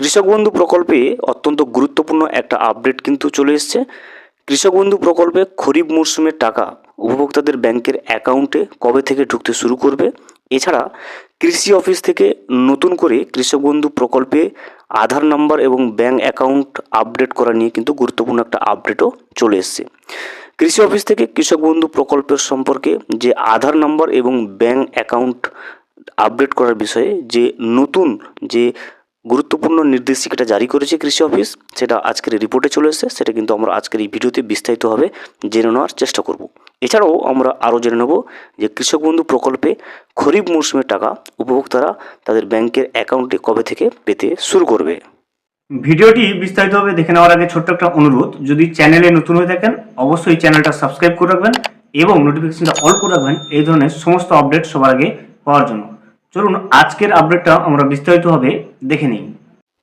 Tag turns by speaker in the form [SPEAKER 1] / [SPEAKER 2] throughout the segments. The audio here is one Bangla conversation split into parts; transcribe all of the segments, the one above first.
[SPEAKER 1] কৃষক বন্ধু প্রকল্পে অত্যন্ত গুরুত্বপূর্ণ একটা আপডেট কিন্তু চলে এসছে। কৃষক বন্ধু প্রকল্পে খরিফ মরশুমের টাকা উপভোক্তাদের ব্যাংকের অ্যাকাউন্টে কবে থেকে ঢুকতে শুরু করবে? এছাড়া কৃষি অফিস থেকে নতুন করে কৃষক বন্ধু প্রকল্পে আধার নাম্বার এবং ব্যাংক অ্যাকাউন্ট আপডেট করা নিয়ে কিন্তু গুরুত্বপূর্ণ একটা আপডেটও চলে এসছে। কৃষি অফিস থেকে কৃষক বন্ধু প্রকল্পের সম্পর্কে যে আধার নাম্বার এবং ব্যাংক অ্যাকাউন্ট আপডেট করার বিষয়ে যে নতুন যে গুরুত্বপূর্ণ নির্দেশিকাটা জারি করেছে কৃষি অফিস। সেটা আজকের রিপোর্টে চলে এসেছে। সেটা কিন্তু আমরা আজকের এই ভিডিওতে বিস্তারিতভাবে জেনে নেওয়ার চেষ্টা করব। এছাড়াও আমরা আরও জেনে নেব যে কৃষক বন্ধু প্রকল্পে খরিফ মৌসুমের টাকা উপভোক্তারা তাদের ব্যাংকের অ্যাকাউন্টে কবে থেকে পেতে শুরু করবে?
[SPEAKER 2] ভিডিওটি বিস্তারিতভাবে দেখে নেওয়ার আগে ছোট্ট একটা অনুরোধ, যদি চ্যানেলে নতুন হয়ে থাকেন, অবশ্যই চ্যানেলটা সাবস্ক্রাইব করে রাখবেন এবং নোটিফিকেশনটা অল করে রাখবেন। এই ধরনের সমস্ত আপডেট সবার আগে পাওয়ার জন্য। চলুন, আজকের আপডেটটা আমরা বিস্তারিতভাবে দেখে নিই।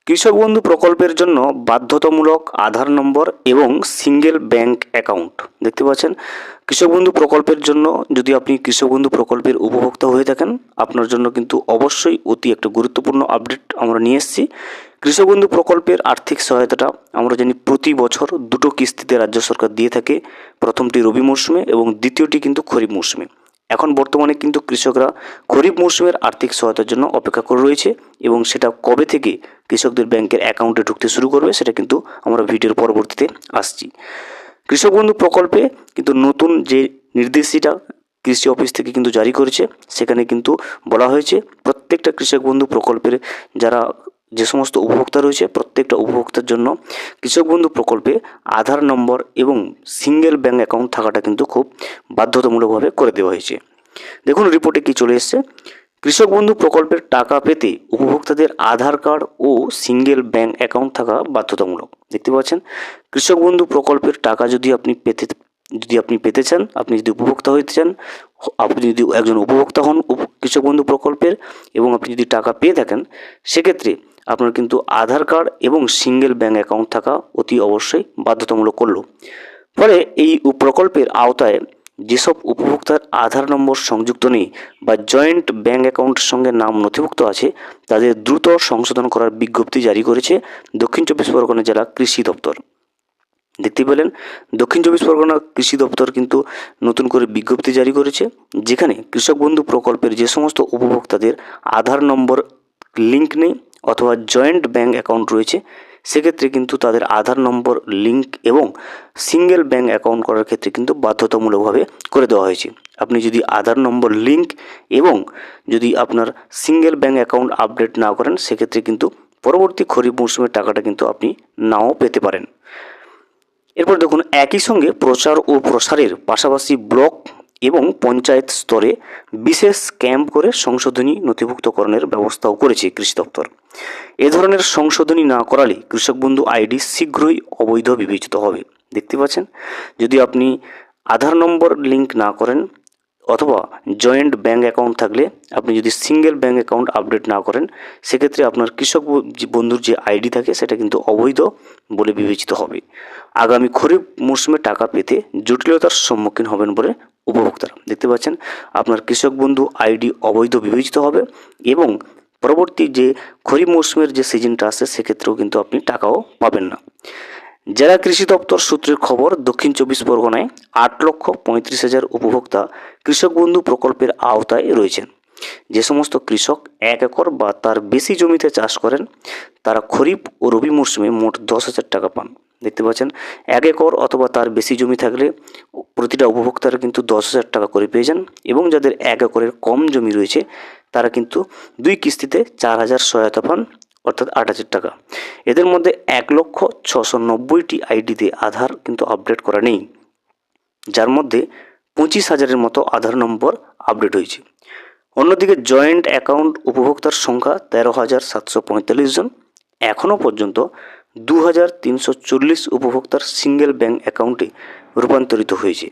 [SPEAKER 1] কৃষক বন্ধু প্রকল্পের জন্য বাধ্যতামূলক আধার নম্বর এবং সিঙ্গেল ব্যাংক অ্যাকাউন্ট দেখতে পাচ্ছেন? কৃষক বন্ধু প্রকল্পের জন্য যদি আপনি কৃষক বন্ধু প্রকল্পের উপভোক্তা হয়ে থাকেন, আপনার জন্য কিন্তু অবশ্যই অতি একটা গুরুত্বপূর্ণ আপডেট আমরা নিয়ে এসেছি। কৃষক বন্ধু প্রকল্পের আর্থিক সহায়তাটা আমরা জানি প্রতি বছর দুটো কিস্তিতে রাজ্য সরকার দিয়ে থাকে। প্রথমটি রবি মরশুমে এবং দ্বিতীয়টি কিন্তু খরিফ মরশুমে। এখন বর্তমানে কিন্তু কৃষকরা খরিফ মরশুমের আর্থিক সহায়তার জন্য অপেক্ষা করে রয়েছে এবং সেটা কবে থেকে কৃষকদের ব্যাংকের অ্যাকাউন্টে ঢুকতে শুরু করবে সেটা কিন্তু আমরা ভিডিওর পরবর্তীতে আসছি। কৃষক বন্ধু প্রকল্পে কিন্তু নতুন যে নির্দেশিটা কৃষি অফিস থেকে কিন্তু জারি করেছে, সেখানে কিন্তু বলা হয়েছে প্রত্যেকটা কৃষক বন্ধু প্রকল্পের যারা যে সমস্ত উপভোক্তা রয়েছে, প্রত্যেকটা উপভোক্তার জন্য কৃষক বন্ধু প্রকল্পে আধার নম্বর এবং সিঙ্গেল ব্যাঙ্ক অ্যাকাউন্ট থাকাটা কিন্তু খুব বাধ্যতামূলকভাবে করে দেওয়া হয়েছে। দেখুন রিপোর্টে কি চলে এসছে? কৃষক বন্ধু প্রকল্পের টাকা পেতে উপভোক্তাদের আধার কার্ড ও সিঙ্গেল ব্যাঙ্ক অ্যাকাউন্ট থাকা বাধ্যতামূলক। দেখতে পাচ্ছেন, কৃষক বন্ধু প্রকল্পের টাকা যদি আপনি পেতে, যদি আপনি পেতে চান, আপনি যদি উপভোক্তা হতে চান, আপনি যদি একজন উপভোক্তা হন কৃষক বন্ধু প্রকল্পের এবং আপনি যদি টাকা পেয়ে থাকেন, সেক্ষেত্রে আপনার কিন্তু আধার কার্ড এবং সিঙ্গেল ব্যাঙ্ক অ্যাকাউন্ট থাকা অতি অবশ্যই বাধ্যতামূলক করল। ফলে এই প্রকল্পের আওতায় যেসব উপভোক্তার আধার নম্বর সংযুক্ত নেই বা জয়েন্ট ব্যাঙ্ক অ্যাকাউন্টের সঙ্গে নাম নথিভুক্ত আছে, তাদের দ্রুত সংশোধন করার বিজ্ঞপ্তি জারি করেছে দক্ষিণ চব্বিশ পরগনা জেলা কৃষি দপ্তর। দেখতে পেলেন, দক্ষিণ চব্বিশ পরগনা কৃষি দপ্তর কিন্তু নতুন করে বিজ্ঞপ্তি জারি করেছে, যেখানে কৃষক বন্ধু প্রকল্পের যে সমস্ত উপভোক্তাদের আধার নম্বর লিঙ্ক নেই অথবা জয়েন্ট ব্যাঙ্ক অ্যাকাউন্ট রয়েছে, সেক্ষেত্রে কিন্তু তাদের আধার নম্বর লিঙ্ক এবং সিঙ্গেল ব্যাংক অ্যাকাউন্ট করার ক্ষেত্রে কিন্তু বাধ্যতামূলকভাবে করে দেওয়া হয়েছে। আপনি যদি আধার নম্বর লিঙ্ক এবং যদি আপনার সিঙ্গেল ব্যাংক অ্যাকাউন্ট আপডেট না করেন, সেক্ষেত্রে কিন্তু পরবর্তী খরিফ মৌসুমের টাকাটা কিন্তু আপনি নাও পেতে পারেন। এরপর দেখুন, একই সঙ্গে প্রচার ও প্রসারের পাশাপাশি ব্লক এবং পঞ্চায়েত স্তরে বিশেষ ক্যাম্প করে সংশোধনী নথিভুক্তকরণের ব্যবস্থাও করেছে কৃষি দপ্তর। এ ধরনের সংশোধনী না করালে কৃষক বন্ধু আইডি শীঘ্রই অবৈধ বিবেচিত হবে। দেখতে পাচ্ছেন? যদি আপনি আধার নম্বর লিঙ্ক না করেন অথবা জয়েন্ট ব্যাঙ্ক অ্যাকাউন্ট থাকলে আপনি যদি সিঙ্গেল ব্যাঙ্ক অ্যাকাউন্ট আপডেট না করেন, সেক্ষেত্রে আপনার কৃষক বন্ধুর যে আইডি থাকে সেটা কিন্তু অবৈধ বলে বিবেচিত হবে। আগামী খরিফ মরশুমে টাকা পেতে জটিলতার সম্মুখীন হবেন বলে উপভোক্তারা। দেখতে পাচ্ছেন, আপনার কৃষক বন্ধু আইডি অবৈধ বিবেচিত হবে এবং পরবর্তী যে খরিফ মরশুমের যে সিজনটা আসে সেক্ষেত্রেও কিন্তু আপনি টাকাও পাবেন না। জেলা কৃষি দপ্তর সূত্রের খবর, দক্ষিণ চব্বিশ পরগনায় আট লক্ষ পঁয়ত্রিশ হাজার উপভোক্তা কৃষক বন্ধু প্রকল্পের আওতায় রয়েছেন। যে সমস্ত কৃষক এক একর বা তার বেশি জমিতে চাষ করেন, তারা খরিফ ও রবি মরশুমে মোট দশ হাজার টাকা পান। দেখতে পাচ্ছেন, এক একর অথবা তার বেশি জমি থাকলে প্রতিটা উপভোক্তারা কিন্তু দশ হাজার টাকা করে পেয়ে যান এবং যাদের এক একরের কম জমি রয়েছে, তারা কিন্তু দুই কিস্তিতে চার হাজার সহায়তা পান, অর্থাৎ আট হাজার টাকা। এদের মধ্যে এক লক্ষ ছশো নব্বইটি আইডিতে আধার কিন্তু আপডেট করা নেই, যার মধ্যে পঁচিশ হাজারের মতো আধার নম্বর আপডেট হয়েছে। অন্যদিকে জয়েন্ট অ্যাকাউন্ট উপভোক্তার সংখ্যা তেরো হাজার সাতশো পঁয়তাল্লিশ জন এখনও পর্যন্ত দু হাজার তিনশো চল্লিশ উপভোক্তার সিঙ্গেল ব্যাংক অ্যাকাউন্টে রূপান্তরিত হয়েছে,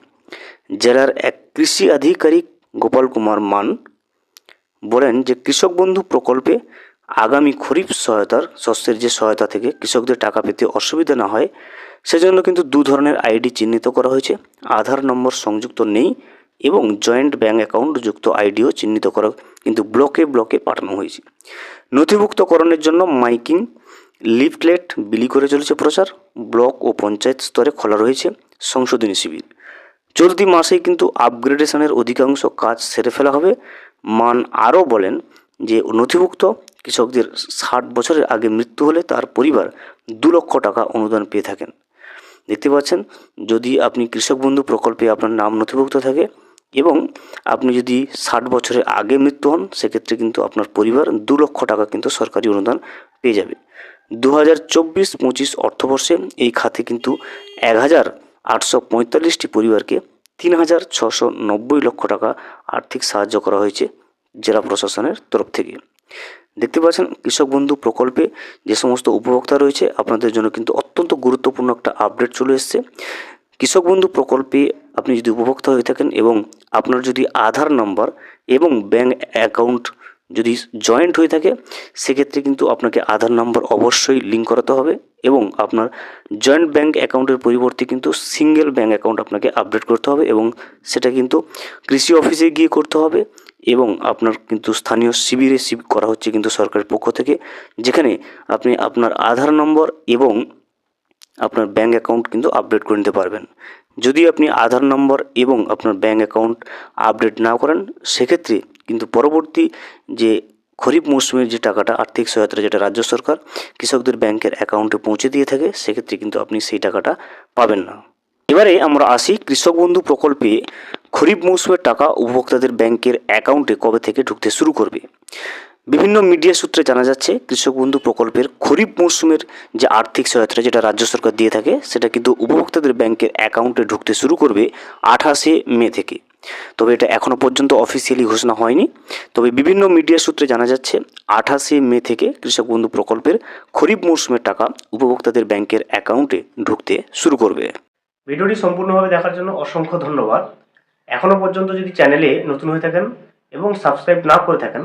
[SPEAKER 1] জেলার এক কৃষি আধিকারিক গোপাল কুমার মান বলেন যে কৃষক বন্ধু প্রকল্পে আগামী খরিফ সহায়তার, শস্যের যে সহায়তা থেকে কৃষকদের টাকা পেতে অসুবিধা না হয়, সেজন্য কিন্তু দু ধরনের আইডি চিহ্নিত করা হয়েছে, আধার নম্বর সংযুক্ত নেই এবং জয়েন্ট ব্যাঙ্ক অ্যাকাউন্ট যুক্ত আইডিও চিহ্নিত করা কিন্তু ব্লকে ব্লকে পাঠানো হয়েছে। নথিভুক্তকরণের জন্য মাইকিং লিফলেট বিলি করে চলেছে প্রচার। ব্লক ও পঞ্চায়েত স্তরে খোলা রয়েছে সংশোধনী শিবির। চলতি মাসেই কিন্তু আপগ্রেডেশনের অধিকাংশ কাজ সেরে ফেলা হবে। মান আরও বলেন যে, নথিভুক্ত কৃষকদের ষাট বছরের আগে মৃত্যু হলে তার পরিবার দু লক্ষ টাকা অনুদান পেয়ে থাকেন। দেখতে পাচ্ছেন, যদি আপনি কৃষক বন্ধু প্রকল্পে আপনার নাম নথিভুক্ত থাকে এবং আপনি যদি ষাট বছরের আগে মৃত্যু হন, সেক্ষেত্রে কিন্তু আপনার পরিবার দু লক্ষ টাকা কিন্তু সরকারি অনুদান পেয়ে যাবে। দু হাজার চব্বিশ পঁচিশ অর্থবর্ষে এই খাতে কিন্তু এক হাজার আটশো পঁয়তাল্লিশটি পরিবারকে তিন হাজার ছশো নব্বই লক্ষ টাকা আর্থিক সাহায্য করা হয়েছে জেলা প্রশাসনের তরফ থেকে। দেখতে পাচ্ছেন, কৃষক বন্ধু প্রকল্পে যে সমস্ত উপভোক্তা রয়েছে, আপনাদের জন্য কিন্তু অত্যন্ত গুরুত্বপূর্ণ একটা আপডেট চলে এসেছে। কৃষক বন্ধু প্রকল্পে আপনি যদি উপভোক্তা হয়ে থাকেন এবং আপনার যদি আধার নাম্বার এবং ব্যাঙ্ক অ্যাকাউন্ট যদি জয়েন্ট হয়ে থাকে, সেক্ষেত্রে কিন্তু আপনাকে আধার নম্বর অবশ্যই লিঙ্ক করাতে হবে এবং আপনার জয়েন্ট ব্যাঙ্ক অ্যাকাউন্টের পরিবর্তে কিন্তু সিঙ্গেল ব্যাঙ্ক অ্যাকাউন্ট আপনাকে আপডেট করতে হবে এবং সেটা কিন্তু কৃষি অফিসে গিয়ে করতে হবে এবং আপনার কিন্তু স্থানীয় শিবিরে শিব করা হচ্ছে কিন্তু সরকারের পক্ষ থেকে, যেখানে আপনি আপনার আধার নম্বর এবং আপনার ব্যাঙ্ক অ্যাকাউন্ট কিন্তু আপডেট করে নিতে পারবেন। যদি আপনি আধার নম্বর এবং আপনার ব্যাঙ্ক অ্যাকাউন্ট আপডেট না করেন, সেক্ষেত্রে কিন্তু পরবর্তী যে খরিফ মৌসুমের যে টাকাটা, আর্থিক সহায়তা যেটা রাজ্য সরকার কৃষকদের ব্যাংকের অ্যাকাউন্টে পৌঁছে দিয়ে থাকে, সেক্ষেত্রে কিন্তু আপনি সেই টাকাটা পাবেন না। এবারে আমরা আসি কৃষক বন্ধু প্রকল্পে খরিফ মৌসুমের টাকা উপভোক্তাদের ব্যাংকের অ্যাকাউন্টে কবে থেকে ঢুকতে শুরু করবে? বিভিন্ন মিডিয়া সূত্রে জানা যাচ্ছে কৃষক বন্ধু প্রকল্পের খরিফ মৌসুমের যে আর্থিক সহায়তা যেটা রাজ্য সরকার দিয়ে থাকে, সেটা কিন্তু উপভোক্তাদের ব্যাংকের অ্যাকাউন্টে ঢুকতে শুরু করবে আঠাশে মে থেকে। তবে এটা এখনও পর্যন্ত অফিসিয়ালি ঘোষণা হয়নি। তবে বিভিন্ন মিডিয়া সূত্রে জানা যাচ্ছে, আঠাশে মে থেকে কৃষক বন্ধু প্রকল্পের খরিফ মৌসুমের টাকা উপভোক্তাদের ব্যাংকের অ্যাকাউন্টে ঢুকতে শুরু করবে।
[SPEAKER 2] ভিডিওটি সম্পূর্ণভাবে দেখার জন্য অসংখ্য ধন্যবাদ। এখনও পর্যন্ত যদি চ্যানেলে নতুন হয়ে থাকেন এবং সাবস্ক্রাইব না করে থাকেন